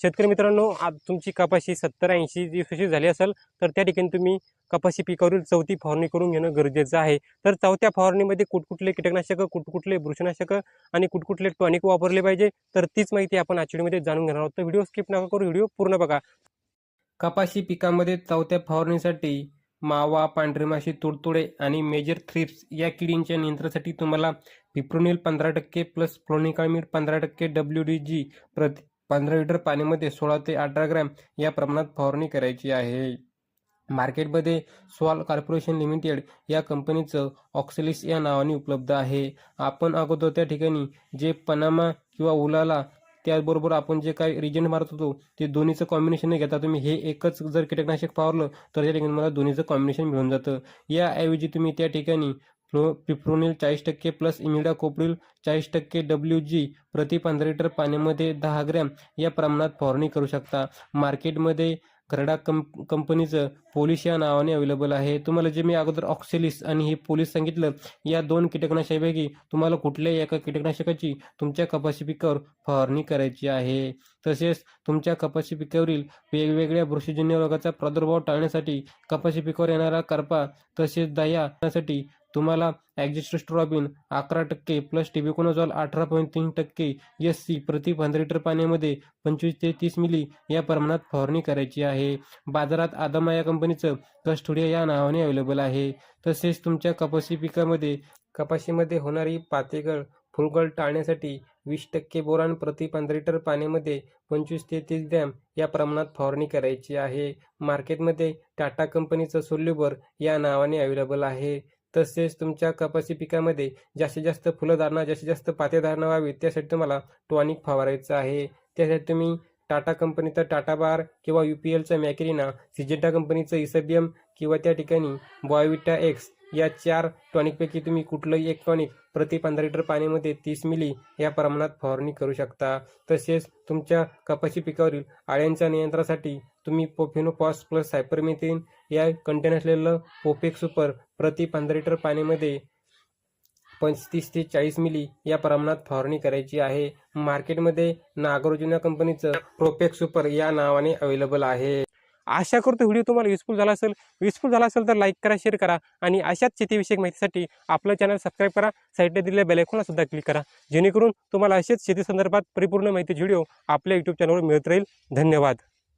शेतकरी मित्रांनो आज तुमची कपाशी सत्तर ऐंशी दिवसाची झाली असेल तर त्या ठिकाणी तुम्ही कपाशी पिकावरील चौथी फवारणी करून घेणं गरजेचं आहे. तर चौथ्या फवारणीमध्ये कुठकुठले कीटकनाशक कुठकुठले बुरशीनाशक आणि कुठकुठले टॉनिक वापरले पाहिजे. तर तीच माहिती आपण आचडीमध्ये जाणून घेणार आहोत. तर व्हिडिओ स्किप नका करू व्हिडिओ पूर्ण बघा. कपाशी पिकामध्ये चौथ्या फवारणीसाठी मावा पांढरी माशी तुडतुडे आणि मेजर थ्रिप्स या किडींच्या नियंत्रणासाठी तुम्हाला पिप्रोनिल पंधरा टक्के प्लस फ्लोनिकामिड पंधरा टक्के डब्ल्यू डी जी प्रति पंधरा लिटर पाण्यामध्ये सोळा ते अठरा ग्रॅम या प्रमाणात फवारणी करायची आहे. मार्केटमध्ये स्वाल कॉर्पोरेशन लिमिटेड या कंपनीचं ऑक्सिलिस या नावाने उपलब्ध आहे. आपण अगोदर त्या ठिकाणी जे पनामा किंवा उलाला त्याचबरोबर आपण जे काही रिजंट मारत होतो ते दोन्हीचं कॉम्बिनेशन नाही घेता तुम्ही. हे एकच जर कीटकनाशक फवारलं तर त्या ठिकाणी मला दोन्हीचं कॉम्बिनेशन मिळून जातं. याऐवजी तुम्ही त्या ठिकाणी फ्लो पिफ्रोनिल चाळीस टक्के प्लस इमिडा कोप्रिल चाळीस टक्के डब्ल्यू जी प्रति पंधरा लिटर पाण्यामध्ये दहा ग्रॅम या प्रमाणात फवारणी करू शकता. मार्केटमध्ये घरडा कंप कंपनीचं पोलिश या नावाने अवेलेबल आहे. तुम्हाला जे मी अगोदर ऑक्सिलिस आणि हे पोलीस सांगितलं या दोन कीटकनाशकापैकी तुम्हाला कुठल्याही एका कीटकनाशकाची तुमच्या कपाशी पिकावर फवारणी करायची आहे. तसेच तुमच्या कपाशी पिकावरील वेगवेगळ्या बुरशीजन्य रोगाचा प्रादुर्भाव टाळण्यासाठी कपाशी पिकावर येणारा करपा तसेच दया साठी तुम्हाला ॲक्झिस्ट्रोस्ट्रॉबिन अकरा टक्के प्लस टिबिकोनोझॉल अठरा पॉईंट तीन टक्के एस सी प्रति पंधरा लिटर पाण्यामध्ये पंचवीस ते तीस मिली या प्रमाणात फवारणी करायची आहे. बाजारात आदमा या कंपनीचं कस्टुडिया या नावाने अवेलेबल आहे. तसेच तुमच्या कपाशी पिकामध्ये कपाशीमध्ये होणारी पातेगळ फुलगळ टाळण्यासाठी वीस टक्के बोरान प्रति पंधरा लिटर पाण्यामध्ये पंचवीस ते तीस ग्रॅम या प्रमाणात फवारणी करायची आहे. मार्केटमध्ये टाटा कंपनीचं सोल्युबर या नावाने अवेलेबल आहे. तसेच तुमच्या कपाशी पिकामध्ये जास्तीत जास्त फुलंधारणा जास्तीत जास्त पातेधारणा व्हावी त्यासाठी तुम्हाला टॉनिक फवारायचं आहे. त्यासाठी तुम्ही टाटा कंपनीचा टाटा बार किंवा यू पी एलचं मॅकेरिना सिजेंटा कंपनीचं इसबियम किंवा त्या ठिकाणी बॉयविटा एक्स या चार टॉनिकपैकी तुम्ही कुठलंही एक टॉनिक प्रति पंधरा लिटर पाण्यामध्ये तीस मिली या प्रमाणात फवारणी करू शकता. तसेच तुमच्या कपाशी पिकावरील आळ्यांच्या नियंत्रणासाठी तुम्ही पोफिनोपॉस प्लस सायपरमेथिन या कंटेन असलेलं पोपेक सुपर प्रति पंधरा लिटर पाण्यामध्ये पंचतीस ते चाळीस मिली या प्रमाणात फवारणी करायची आहे. मार्केटमध्ये नागार्जुना कंपनीचं प्रोपेक सुपर या नावाने अवेलेबल आहे. आशा करतो व्हिडिओ तुम्हाला युजफुल झाला असेल. युजफुल झाला असेल तर लाईक करा शेअर करा आणि अशाच शेतीविषयक माहितीसाठी आपलं चॅनल सबस्क्राईब करा. साईडला दिलेल्या बेलायकॉनला सुद्धा क्लिक करा. जेणेकरून तुम्हाला असेच शेती संदर्भात परिपूर्ण माहिती व्हिडिओ आपल्या यूट्यूब चॅनलवर मिळत राहील. धन्यवाद.